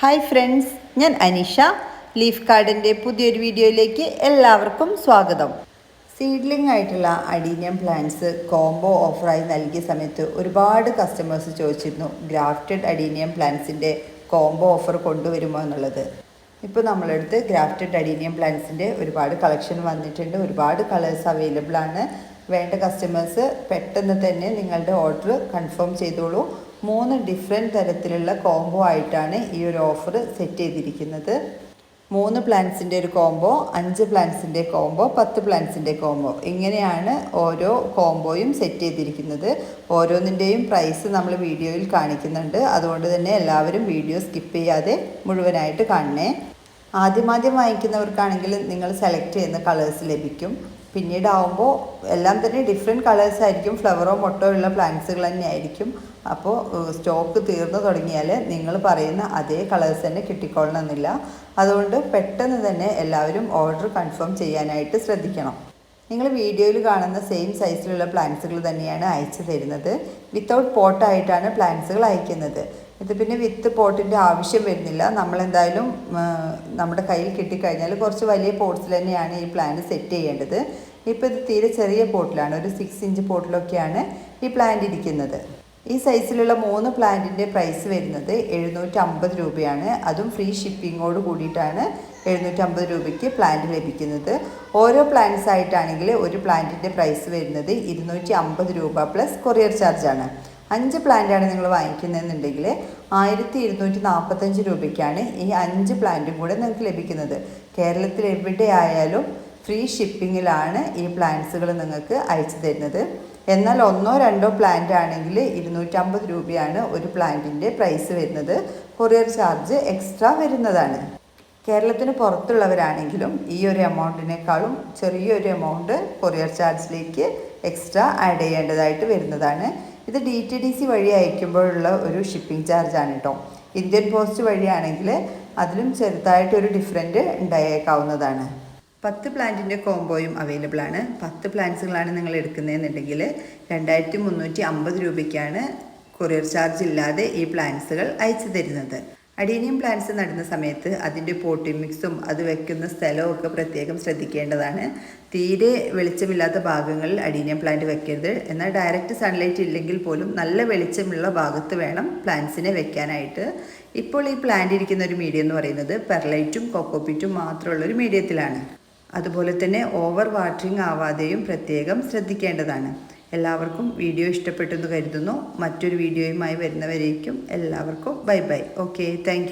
Hi friends ഞാൻ Anisha. Leaf കാർഡിന്റെ പുതിയൊരു വീഡിയോയിലേക്ക് എല്ലാവർക്കും സ്വാഗതം. സീഡ്ലിംഗ് ആയിട്ടുള്ള അഡീനിയം പ്ലാന്റ്സ് കോംബോ ഓഫറായി നൽകിയ സമയത്ത് ഒരുപാട് കസ്റ്റമേഴ്സ് ചോദിച്ചിരുന്നു ഗ്രാഫ്റ്റഡ് അഡീനിയം പ്ലാന്റ്സിന്റെ കോംബോ ഓഫർ കൊണ്ടുവരുമോ എന്നുള്ളത്? ഇപ്പോൾ നമ്മളെടുത്ത് ഗ്രാഫ്റ്റഡ് അഡീനിയം പ്ലാന്റ്സിന്റെ ഒരുപാട് കളക്ഷൻ വന്നിട്ടുണ്ട് ഒരുപാട് കളേഴ്സ് അവൈലബിൾ ആണ്. വേണ്ട കസ്റ്റമേഴ്സ് പെട്ടെന്ന് തന്നെ നിങ്ങളുടെ ഓർഡർ കൺഫേം ചെയ്തോളൂ. മൂന്ന് ഡിഫറെന്റ് തരത്തിലുള്ള കോംബോ ആയിട്ടാണ് ഈ ഒരു ഓഫർ സെറ്റ് ചെയ്തിരിക്കുന്നത്. മൂന്ന് പ്ലാൻസിന്റെ ഒരു കോംബോ അഞ്ച് പ്ലാൻസിന്റെ കോംബോ പത്ത് പ്ലാൻസിന്റെ കോംബോ ഇങ്ങനെയാണ് ഓരോ കോംബോയും സെറ്റ് ചെയ്തിരിക്കുന്നത്. ഓരോന്നിന്റെയും പ്രൈസ് നമ്മൾ വീഡിയോയിൽ കാണിക്കുന്നുണ്ട്. അതുകൊണ്ട് തന്നെ എല്ലാവരും വീഡിയോ സ്കിപ്പ് ചെയ്യാതെ മുഴുവനായിട്ട് കാണണേ. ആദ്യമാദ്യം വാങ്ങിക്കുന്നവർക്കാണെങ്കിൽ നിങ്ങൾ സെലക്ട് ചെയ്യുന്ന കളേഴ്സ് ലഭിക്കും. പിന്നീട് ആവുമ്പോൾ എല്ലാം തന്നെ ഡിഫറെന്റ് കളേഴ്സ് ആയിരിക്കും. ഫ്ലവറോ മൊട്ടോ ഉള്ള പ്ലാന്റ്സുകൾ തന്നെ ആയിരിക്കും. അപ്പോൾ സ്റ്റോക്ക് തീർന്നു തുടങ്ങിയാൽ നിങ്ങൾ പറയുന്ന അതേ കളേഴ്സ് തന്നെ കിട്ടിക്കൊള്ളണമെന്നില്ല. അതുകൊണ്ട് പെട്ടെന്ന് തന്നെ എല്ലാവരും ഓർഡർ കൺഫേം ചെയ്യാനായിട്ട് ശ്രദ്ധിക്കണം. നിങ്ങൾ വീഡിയോയിൽ കാണുന്ന സെയിം സൈസിലുള്ള പ്ലാന്റ്സുകൾ തന്നെയാണ് അയച്ചു തരുന്നത്. വിത്തൗട്ട് പോട്ടായിട്ടാണ് പ്ലാന്റ്സുകൾ അയക്കുന്നത്. ഇത് പിന്നെ വിത്ത് പോട്ടിന്റെ ആവശ്യം വരുന്നില്ല. നമ്മളെന്തായാലും നമ്മുടെ കയ്യിൽ കിട്ടിക്കഴിഞ്ഞാൽ കുറച്ച് വലിയ പോട്ട്സിൽ തന്നെയാണ് ഈ പ്ലാന്റ് സെറ്റ് ചെയ്യേണ്ടത്. ഇപ്പോൾ ഇത് തീരെ ചെറിയ പോട്ടിലാണ് ഒരു സിക്സ് ഇഞ്ച് പോട്ടിലൊക്കെയാണ് ഈ പ്ലാന്റ് ഇരിക്കുന്നത്. ഈ സൈസിലുള്ള മൂന്ന് പ്ലാന്റിന്റെ പ്രൈസ് വരുന്നത് എഴുന്നൂറ്റമ്പത് രൂപയാണ്. അതും ഫ്രീ ഷിപ്പിങ്ങോട് കൂടിയിട്ടാണ് എഴുന്നൂറ്റമ്പത് രൂപയ്ക്ക് പ്ലാന്റ് ലഭിക്കുന്നത്. ഓരോ പ്ലാന്റ്സ് ആയിട്ടാണെങ്കിൽ ഒരു പ്ലാന്റിന്റെ പ്രൈസ് വരുന്നത് ഇരുന്നൂറ്റി അമ്പത് രൂപ പ്ലസ് കൊറിയർ ചാർജാണ് അഞ്ച് പ്ലാന്റാണ് നിങ്ങൾ വാങ്ങിക്കുന്നതെന്നുണ്ടെങ്കിൽ ആയിരത്തി ഇരുന്നൂറ്റി നാൽപ്പത്തഞ്ച് രൂപയ്ക്കാണ് ഈ അഞ്ച് പ്ലാന്റും കൂടെ നിങ്ങൾക്ക് ലഭിക്കുന്നത്. കേരളത്തിൽ എവിടെയായാലും ഫ്രീ ഷിപ്പിങ്ങിലാണ് ഈ പ്ലാന്റ്സുകൾ നിങ്ങൾക്ക് അയച്ചു തരുന്നത്. എന്നാൽ ഒന്നോ രണ്ടോ പ്ലാന്റ് ആണെങ്കിൽ ഇരുന്നൂറ്റമ്പത് രൂപയാണ് ഒരു പ്ലാന്റിന്റെ പ്രൈസ് വരുന്നത്. കൊറിയർ ചാർജ് എക്സ്ട്രാ വരുന്നതാണ്. കേരളത്തിന് പുറത്തുള്ളവരാണെങ്കിലും ഈ ഒരു എമൗണ്ടിനേക്കാളും ചെറിയൊരു എമൗണ്ട് കൊറിയർ ചാർജിലേക്ക് എക്സ്ട്രാ ആഡ് ചെയ്യേണ്ടതായിട്ട് വരുന്നതാണ്. ഇത് ഡി ടി ഡി സി വഴി അയക്കുമ്പോഴുള്ള ഒരു ഷിപ്പിംഗ് ചാർജാണ് കേട്ടോ ഇന്ത്യൻ പോസ്റ്റ് വഴിയാണെങ്കിൽ അതിലും ചെറുതായിട്ടൊരു ഡിഫറന്റ് ഉണ്ടായേക്കാവുന്നതാണ്. പത്ത് പ്ലാന്റിന്റെ കോംബോയും അവൈലബിൾ ആണ്. പത്ത് പ്ലാന്റ്സുകളാണ് നിങ്ങൾ എടുക്കുന്നതെന്നുണ്ടെങ്കിൽ രണ്ടായിരത്തി മുന്നൂറ്റി അമ്പത് രൂപയ്ക്കാണ് കൊറിയർ ചാർജ് ഇല്ലാതെ ഈ പ്ലാന്റ്സുകൾ അയച്ചു തരുന്നത്. അഡീനിയം പ്ലാന്റ്സ് നടുന്ന സമയത്ത് അതിന്റെ പോട്ടി മിക്സും അത് വെക്കുന്ന സ്ഥലവും ഒക്കെ പ്രത്യേകം ശ്രദ്ധിക്കേണ്ടതാണ്. തീരെ വെളിച്ചമില്ലാത്ത ഭാഗങ്ങളിൽ അഡീനിയം പ്ലാന്റ് വെക്കരുത്. എന്നാൽ ഡയറക്റ്റ് സൺലൈറ്റ് ഇല്ലെങ്കിൽ പോലും നല്ല വെളിച്ചമുള്ള ഭാഗത്ത് വേണം പ്ലാന്റ്സിനെ വെക്കാനായിട്ട്. ഇപ്പോൾ ഈ പ്ലാന്റ് ഇരിക്കുന്ന ഒരു മീഡിയം എന്ന് പറയുന്നത് പെർലൈറ്റും കൊക്കോപ്പിറ്റും മാത്രമുള്ള ഒരു മീഡിയത്തിലാണ് അതുപോലെ തന്നെ ഓവർ വാട്ടറിങ് ആവാതെയും പ്രത്യേകം ശ്രദ്ധിക്കേണ്ടതാണ്. എല്ലാവർക്കും വീഡിയോ ഇഷ്ടപ്പെട്ടെന്ന് കരുതുന്നു. മറ്റൊരു വീഡിയോയുമായി വരുന്നവരേക്കും എല്ലാവർക്കും ബൈ ബൈ. Okay thank